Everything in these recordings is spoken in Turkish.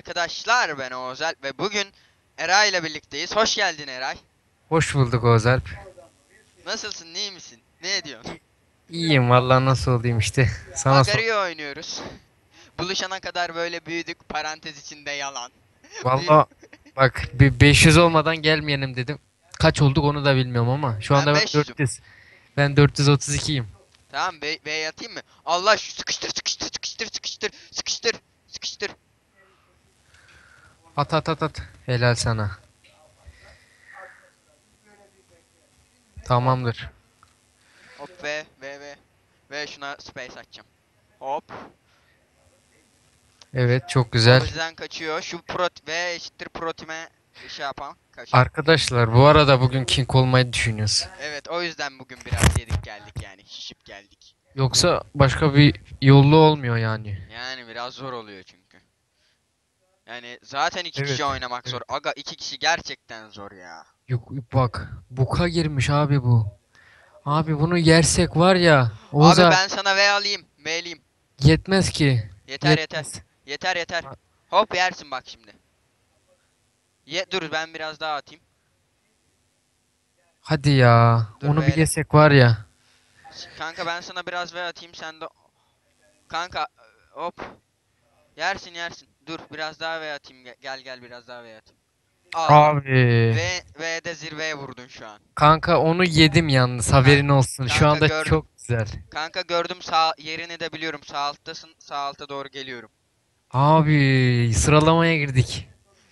arkadaşlar ben Oğuz ve bugün Eray ile birlikteyiz. Hoş geldin Eray. Hoş bulduk Oğuz Alp. Nasılsın, iyi misin? Ne ediyorsun? İyiyim vallahi nasıl olayım işte. Sana. Agario oynuyoruz. Buluşana kadar böyle büyüdük parantez içinde yalan. Vallahi bak bir 500 olmadan gelmeyelim dedim. Kaç olduk onu da bilmiyorum ama şu Ben anda ben 500'üm. 400. Ben 432'yim. Tamam B, B'ye atayım mı? Allah şu sıkıştır sıkıştır sıkıştır sıkıştır. At at at at. Helal sana. Tamamdır. Hop V V V. Ve şuna space atacağım. Hop. Evet çok O güzel. yüzden kaçıyor. Şu prot V eşittir protime şey yapan kaçıyor. Arkadaşlar bu arada bugün king olmayı düşünüyoruz. Evet o yüzden bugün biraz yedik geldik yani şişip geldik. Yoksa başka bir yollu olmuyor yani. Yani biraz zor oluyor çünkü. Yani zaten iki Evet, kişi oynamak zor. Aga iki kişi gerçekten zor ya. Yok bak buka girmiş abi bu. Abi bunu yersek var ya Oğuz Abi abi, ben sana V alayım. V'liyim. yetmez ki. Yeter yeter. Yetmez. Yeter yeter. Hop yersin bak şimdi. Ye dur ben biraz daha atayım. Hadi ya. Dur Onu bir böyle. yesek var ya. Kanka ben sana biraz V atayım sen de Kanka hop. Yersin yersin. Dur biraz daha V atayım. Gel gel, gel biraz daha V atayım. Al. Abi. V V'de zirveye vurdun şu an. Kanka onu yedim yalnız haberin olsun. Şu kanka anda gördüm. çok güzel. Kanka gördüm sağ yerini de biliyorum. Sağ alttasın. Sağ alta doğru geliyorum. Abi sıralamaya girdik.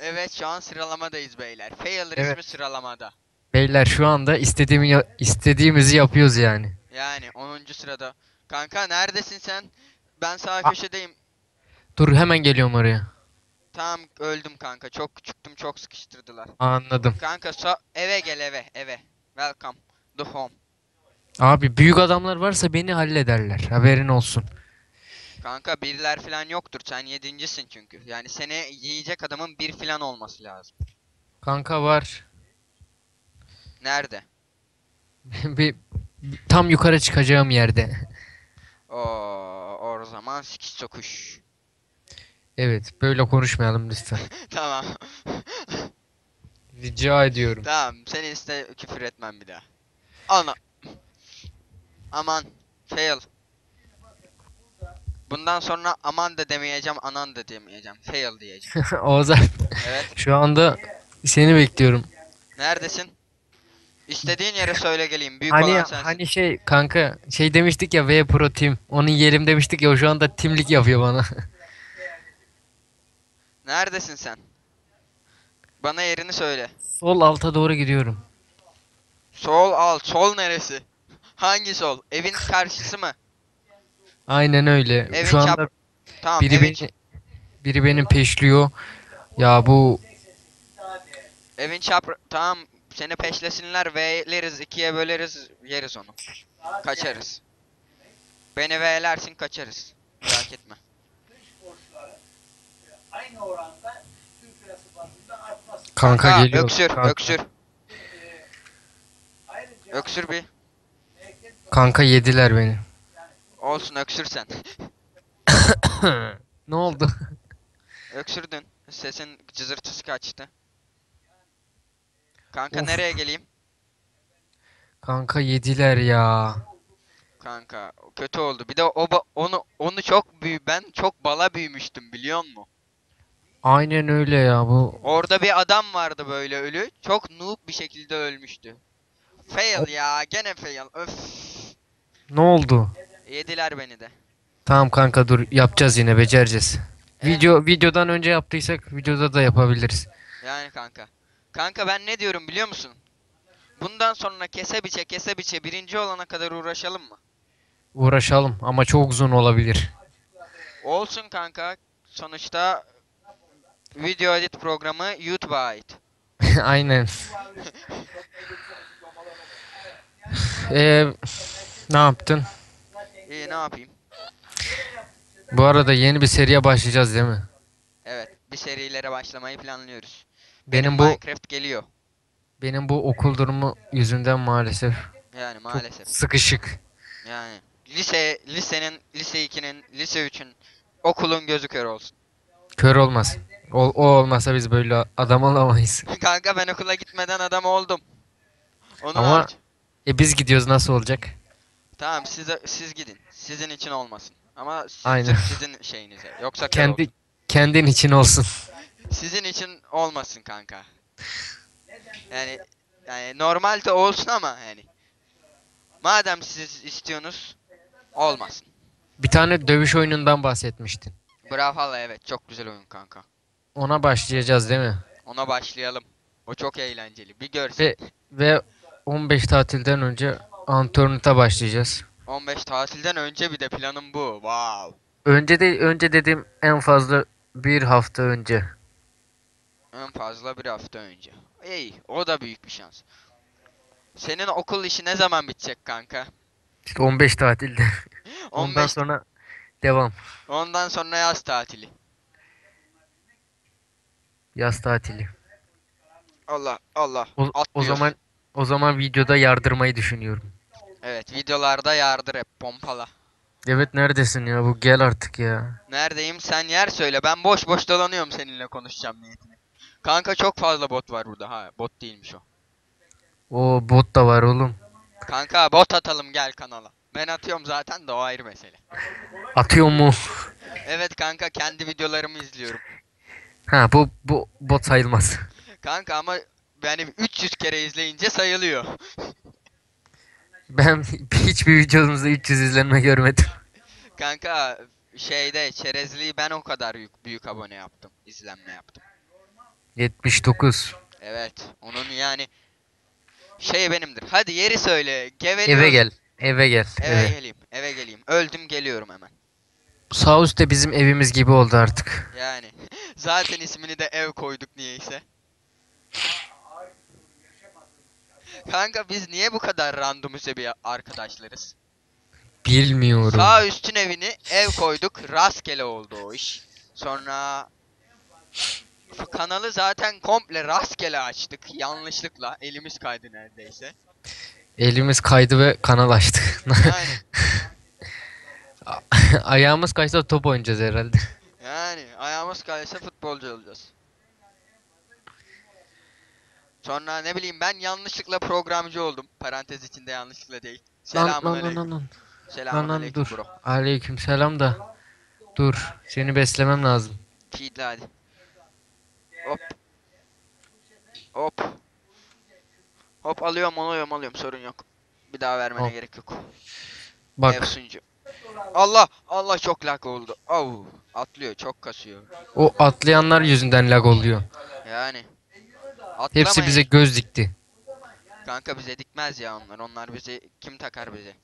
Evet şu an sıralamadayız beyler. Failure Evet. ismi sıralamada. Beyler şu anda istediğimi ya- istediğimizi yapıyoruz yani. Yani 10. sırada. Kanka neredesin sen? Ben sağ köşedeyim. Dur hemen geliyorum oraya. Tamam öldüm kanka. Çok küçüktüm çok sıkıştırdılar. Anladım. Kanka so- eve gel eve eve. Welcome the home. Abi büyük adamlar varsa beni hallederler. Haberin olsun. Kanka birler falan yoktur. Sen yedincisin çünkü. Yani seni yiyecek adamın bir falan olması lazım. Kanka var. Nerede? bir tam yukarı çıkacağım yerde. Oo, o zaman sikiş sokuş. Evet, böyle konuşmayalım lütfen. tamam. Rica ediyorum. tamam. Seni iste küfür etmem bir daha. Ana. Aman. Fail. Bundan sonra aman da demeyeceğim, anan da demeyeceğim. Fail diyeceğim. Oğuz Alp, Evet. şu anda seni bekliyorum. Neredesin? İstediğin yere söyle geleyim. Büyük olan Hani sensin. hani şey kanka şey demiştik ya V Pro Team. Onu yiyelim demiştik ya şu anda timlik yapıyor bana. Neredesin sen? Bana yerini söyle. Sol alta doğru gidiyorum. Sol alt. Sol neresi? Hangi sol? Evin karşısı mı? Aynen öyle. Evin şu anda çap- Tamam. biri evin, beni biri beni peşliyor. Ya bu evin çapra... Tamam. Seni peşlesinler. V'leriz. ikiye böleriz. Yeriz onu. Kaçarız. Beni V'lersin kaçarız. Merak etme. Aynı oranda Türk lirası bazında artması. kanka Ha, geliyor. Öksür. kanka. Öksür. Ayrıca Öksür bir. Kanka yediler beni. Olsun öksür sen. ne oldu? Öksürdün. Sesin cızırtısı kaçtı. Kanka Of. nereye geleyim? Kanka yediler ya. Kanka kötü oldu. Bir de o ba- onu onu çok büyü ben çok bala büyümüştüm biliyor musun? Aynen öyle ya bu. Orada bir adam vardı böyle ölü. Çok noob bir şekilde ölmüştü. Fail ya gene fail. Öf. Ne oldu? Yediler beni de. Tamam kanka dur yapacağız yine becereceğiz. Evet. Video videodan önce yaptıysak videoda da yapabiliriz. Yani kanka. Kanka ben ne diyorum biliyor musun? Bundan sonra kese biçe kese biçe birinci olana kadar uğraşalım mı? Uğraşalım ama çok uzun olabilir. Olsun kanka. Sonuçta video edit programı YouTube'a ait. Aynen. Ee, ne yaptın? İyi ne yapayım? Bu arada yeni bir seriye başlayacağız değil mi? Evet, bir serilere başlamayı planlıyoruz. Benim bu Minecraft geliyor. benim bu okul durumu yüzünden maalesef Yani çok maalesef. sıkışık. Yani lise lisenin, lise 2'nin, lise 3'ün okulun gözü kör olsun. Kör olmaz. O, o olmasa biz böyle adam olamayız. Kanka ben okula gitmeden adam oldum. Onu Ama- hariç. E biz gidiyoruz nasıl olacak? Tamam siz siz gidin. Sizin için olmasın. Ama siz, Aynen. sizin şeyinize. Yoksa Kendi kendin için olsun. Sizin için olmasın kanka. Yani yani normalde olsun ama yani. Madem siz istiyorsunuz olmasın. Bir tane dövüş oyunundan bahsetmiştin. Brawlhalla evet çok güzel oyun kanka. Ona başlayacağız değil mi? Ona başlayalım. O çok eğlenceli. Bir görsen. Ve ve 15 tatilden önce Anturnut'a başlayacağız. 15 tatilden önce bir de planım bu. Wow. Önce de önce dedim en fazla bir hafta önce. En fazla bir hafta önce. İyi, o da büyük bir şans. Senin okul işi ne zaman bitecek kanka? İşte 15 tatilde. Ondan 15 sonra devam. ondan sonra yaz tatili. Yaz tatili. Allah Allah. O, o zaman o zaman videoda yardırmayı düşünüyorum. Evet, videolarda yardır hep pompala. Evet neredesin ya bu gel artık ya. Neredeyim sen yer söyle. Ben boş boş dolanıyorum seninle konuşacağım niyetine. Kanka çok fazla bot var burada. Ha, bot değilmiş o. O bot da var oğlum. Kanka bot atalım gel kanala. Ben atıyorum zaten de o ayrı mesele. Atıyor mu? Evet kanka kendi videolarımı izliyorum. Ha bu bu bot sayılmaz. Kanka ama yani 300 kere izleyince sayılıyor. Ben hiçbir videomuzda 300 izlenme görmedim. Kanka şeyde çerezliği ben o kadar büyük, büyük abone yaptım. izlenme yaptım. 79. Evet. Onun yani şey benimdir. Hadi yeri söyle. Geveliyoruz. Eve gel. Eve gel. Eve Eve. geleyim. Eve geleyim. Öldüm geliyorum hemen. Sağ üstte bizim evimiz gibi oldu artık. Yani zaten ismini de ev koyduk niyeyse. Kanka biz niye bu kadar randomize bir arkadaşlarız? Bilmiyorum. Sağ üstün evini ev koyduk. Rastgele oldu o iş. Sonra kanalı zaten komple rastgele açtık. Yanlışlıkla. Elimiz kaydı neredeyse. Elimiz kaydı ve kanal açtık. Yani, Ayağımız kaysa top oynayacağız herhalde. yani ayağımız kaysa futbolcu olacağız. Sonra ne bileyim ben yanlışlıkla programcı oldum. Parantez içinde yanlışlıkla değil. Lan Selamun lan lan lan. Selamun Lan lan aleyküm dur. bro. Aleyküm selam da. Dur. Seni beslemem lazım. Feedle hadi. Hop. Hop. Hop alıyorum alıyorum alıyorum sorun yok. Bir daha vermene Hop. gerek yok. Bak Ev sunucu. Allah Allah çok lag oldu. Au atlıyor çok kasıyor. o atlayanlar yüzünden lag oluyor. Yani. Atlamayın. Hepsi bize göz dikti. Kanka bize dikmez ya onlar. Onlar bizi kim takar bize?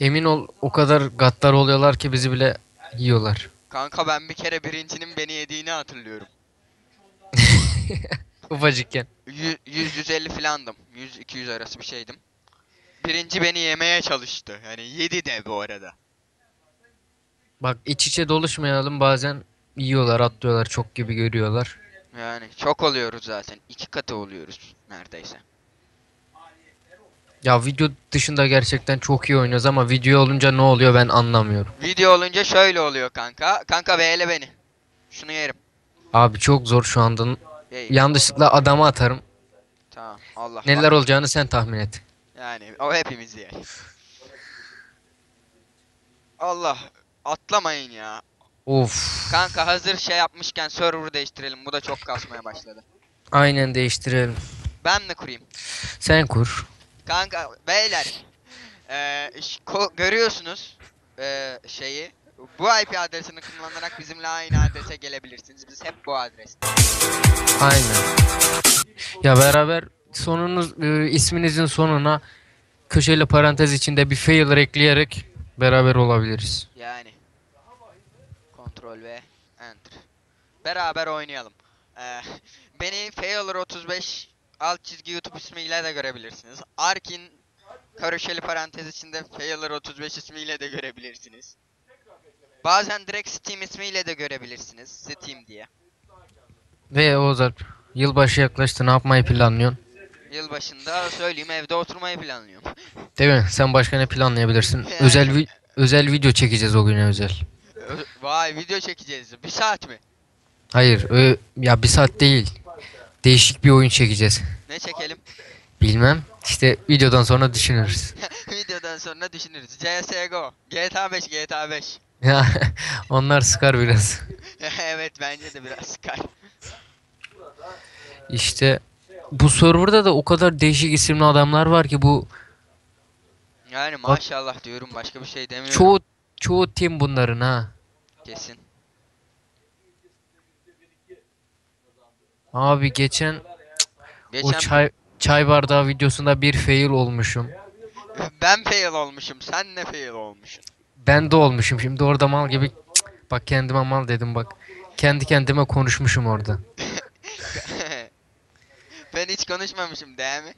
Emin ol o kadar gaddar oluyorlar ki bizi bile yiyorlar. Kanka ben bir kere birincinin beni yediğini hatırlıyorum. Ufacıkken. 100-150 filandım. 100-200 arası bir şeydim. Birinci beni yemeye çalıştı. Yani yedi de bu arada. Bak iç içe doluşmayalım bazen yiyorlar atlıyorlar çok gibi görüyorlar. Yani çok oluyoruz zaten. İki katı oluyoruz neredeyse. Ya video dışında gerçekten çok iyi oynuyoruz ama video olunca ne oluyor ben anlamıyorum. Video olunca şöyle oluyor kanka. Kanka beğele beni. Şunu yerim. Abi çok zor şu anda. Ye- Yanlışlıkla adama atarım. Tamam. Allah. Neler olacağını sen tahmin et. Yani o hepimiz yani. Allah. Atlamayın ya. Of. Kanka hazır şey yapmışken server değiştirelim. Bu da çok kasmaya başladı. Aynen değiştirelim. Ben mi kurayım? Sen kur. Kanka beyler. Ko- görüyorsunuz eee şeyi. Bu IP adresini kullanarak bizimle aynı adrese gelebilirsiniz. Biz hep bu adreste. Aynen. Ya beraber sonunuz e, isminizin sonuna köşeli parantez içinde bir failure ekleyerek beraber olabiliriz. Yani. Ctrl V Enter. Beraber oynayalım. Eee beni Failure35 alt çizgi YouTube ismiyle de görebilirsiniz. Arkin karışeli parantez içinde Failure35 ismiyle de görebilirsiniz. Bazen direkt Steam ismiyle de görebilirsiniz. Steam diye. Ve Oğuz Alp, yılbaşı yaklaştı ne yapmayı planlıyorsun? Yılbaşında söyleyeyim evde oturmayı planlıyorum. Değil mi? Sen başka ne planlayabilirsin? Özel vi- özel video çekeceğiz o güne özel. Ö- Vay video çekeceğiz. Bir saat mi? Hayır, ö- ya bir saat değil. Değişik bir oyun çekeceğiz. Ne çekelim? Bilmem. İşte videodan sonra düşünürüz. Videodan sonra düşünürüz. CSGO. GTA 5 GTA 5. Ya onlar sıkar biraz. evet bence de biraz sıkar. İşte bu serverda da o kadar değişik isimli adamlar var ki bu Yani maşallah diyorum başka bir şey demiyorum. çoğu çoğu tim bunların ha. Kesin. Abi geçen Geçen o çay çay bardağı videosunda bir fail olmuşum. ben fail olmuşum. Sen ne fail olmuşsun? Ben de olmuşum şimdi orada mal gibi Cık, bak kendime mal dedim bak. Kendi kendime konuşmuşum orada. ben hiç konuşmamışım değil mi?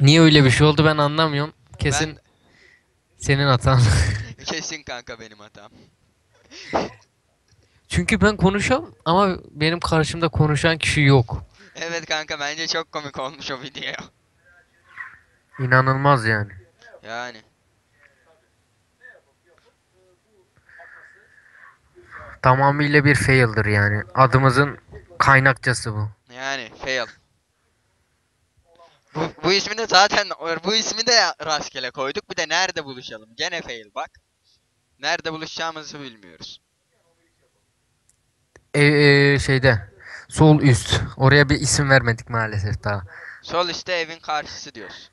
Niye öyle bir şey oldu ben anlamıyorum. Kesin Ben- senin hatan. Kesin kanka benim hatam. Çünkü ben konuşuyorum ama benim karşımda konuşan kişi yok. Evet kanka bence çok komik olmuş o video. İnanılmaz yani. Yani. Tamamıyla bir fail'dir yani. Adımızın kaynakçası bu. Yani fail. Bu, bu ismi de zaten bu ismi de rastgele koyduk. Bir de nerede buluşalım? Gene fail bak. Nerede buluşacağımızı bilmiyoruz. E, e, şeyde sol üst. Oraya bir isim vermedik maalesef daha. Sol üstte evin karşısı diyoruz.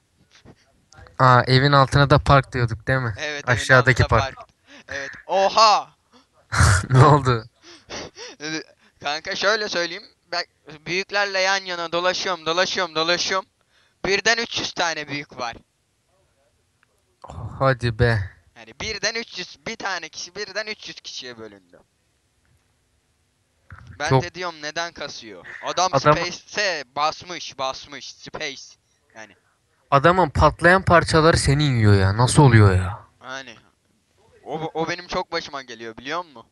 Aa evin altına da park diyorduk değil mi? Evet. Aşağıdaki altında park. Evet. Oha! ne oldu? Kanka şöyle söyleyeyim. Ben büyüklerle yan yana dolaşıyorum, dolaşıyorum, dolaşıyorum. Birden 300 tane büyük var. Hadi be. Yani birden 300, bir tane kişi birden 300 kişiye bölündü. Ben Çok- de diyorum neden kasıyor? Adam, Adam- Space'e basmış, basmış. Space. Yani Adamın patlayan parçaları seni yiyor ya. Nasıl oluyor ya? hani o, o benim çok başıma geliyor biliyor musun?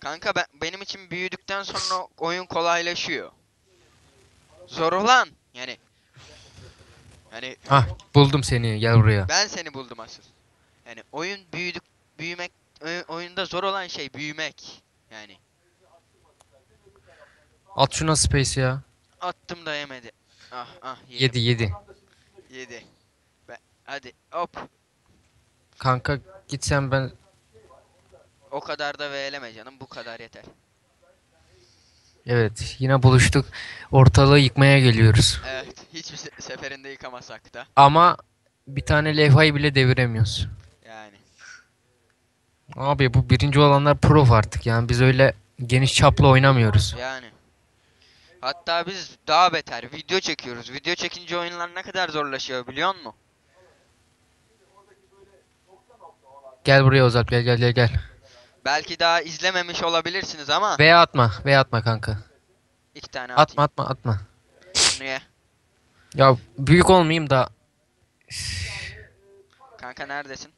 Kanka ben, benim için büyüdükten sonra oyun kolaylaşıyor. Zor olan yani yani Hah buldum seni gel buraya. ben seni buldum asıl. Yani oyun büyüdük büyümek oy- oyunda zor olan şey büyümek. Yani At şuna space ya. attım da yemedi. Ah ah yedim. Yedi yedi. Yedi. Ben, hadi hop. Kanka git sen ben O kadar da veyleme canım bu kadar yeter. Evet yine buluştuk. Ortalığı yıkmaya geliyoruz. Evet hiçbir se- seferinde yıkamasak da Ama bir tane levhayı bile deviremiyoruz. yani. Abi bu birinci olanlar prof artık yani biz öyle geniş çaplı oynamıyoruz. Yani. Hatta biz daha beter video çekiyoruz. Video çekince oyunlar ne kadar zorlaşıyor biliyor musun? Gel buraya Ozalp gel gel gel gel. Belki daha izlememiş olabilirsiniz ama Veya atma veya atma kanka. iki tane Atma atayım. atma atma. Niye? Ya büyük olmayayım da Kanka neredesin?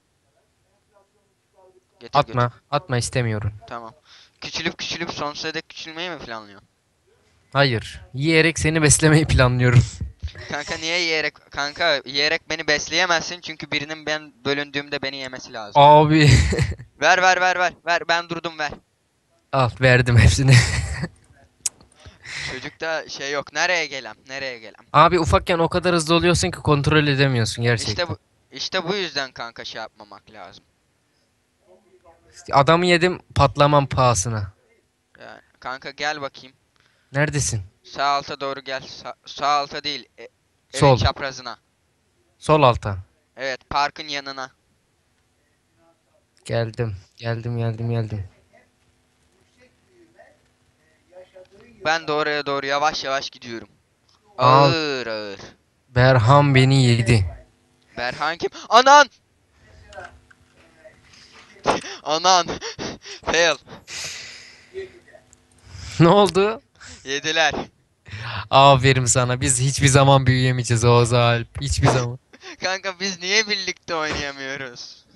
Getir götür. atma atma istemiyorum. Tamam. Küçülüp küçülüp sonsuza dek küçülmeyi mi planlıyorsun? Hayır yiyerek seni beslemeyi planlıyorum. Kanka niye yiyerek? Kanka yiyerek beni besleyemezsin çünkü birinin ben bölündüğümde beni yemesi lazım. Abi Ver ver ver ver. Ver ben durdum ver. al verdim hepsini. Çocukta şey yok. Nereye gelem? Nereye gelem? Abi ufakken o kadar hızlı oluyorsun ki kontrol edemiyorsun gerçekten. İşte bu işte bu yüzden kanka şey yapmamak lazım. Adamı yedim patlamam pahasına. Yani kanka gel bakayım. Neredesin? Sağ alta doğru gel. Sa- sağ alta değil. E- evin Sol. çaprazına. Sol alta. Evet, parkın yanına. Geldim. Geldim geldim geldim. Ben de oraya doğru yavaş yavaş gidiyorum. Aa. Ağır ağır. Berhan beni yedi. Berhan kim? Anan! Anan. Fail. ne oldu? Yediler. Aferin sana. Biz hiçbir zaman büyüyemeyeceğiz Oğuz Alp. Hiçbir zaman. Kanka biz niye birlikte oynayamıyoruz?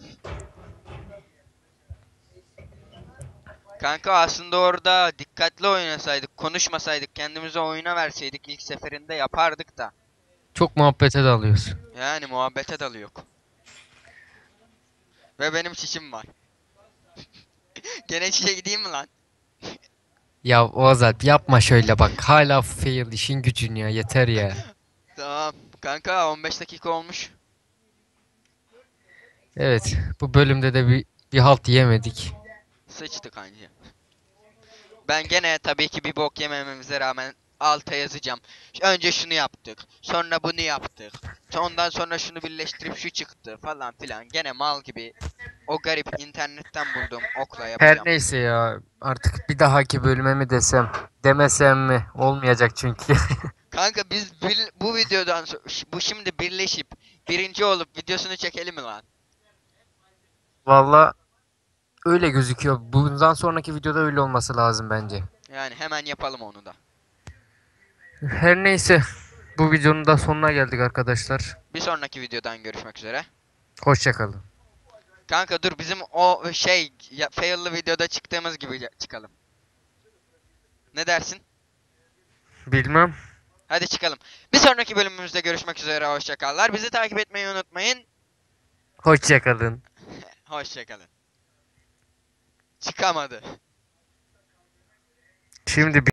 Kanka aslında orada dikkatli oynasaydık, konuşmasaydık, kendimize oyuna verseydik ilk seferinde yapardık da. Çok muhabbete dalıyoruz. Yani muhabbete dalıyor. Ve benim çişim var. Gene çişe gideyim mi lan? Ya Oğuz Alp yapma şöyle bak. Hala fail işin gücün ya yeter ya. Tamam. Kanka 15 dakika olmuş. Evet bu bölümde de bir, bir halt yemedik. Sıçtık anca. Ben gene tabii ki bir bok yemememize rağmen alta yazacağım. Önce şunu yaptık. Sonra bunu yaptık. Ondan sonra şunu birleştirip şu çıktı falan filan. Gene mal gibi o garip internetten bulduğum okla yapacağım. Her neyse ya artık bir dahaki bölüme mi desem demesem mi olmayacak çünkü. Kanka biz bir- bu videodan bu şimdi birleşip birinci olup videosunu çekelim mi lan? Valla öyle gözüküyor. Bundan sonraki videoda öyle olması lazım bence. Yani hemen yapalım onu da. Her neyse bu videonun da sonuna geldik arkadaşlar. Bir sonraki videodan görüşmek üzere. Hoşçakalın. Kanka dur bizim o şey ya, fail'lı videoda çıktığımız gibi çıkalım. Ne dersin? Bilmem. Hadi çıkalım. Bir sonraki bölümümüzde görüşmek üzere hoşçakallar. Bizi takip etmeyi unutmayın. Hoşçakalın. Hoşçakalın. Çıkamadı. Şimdi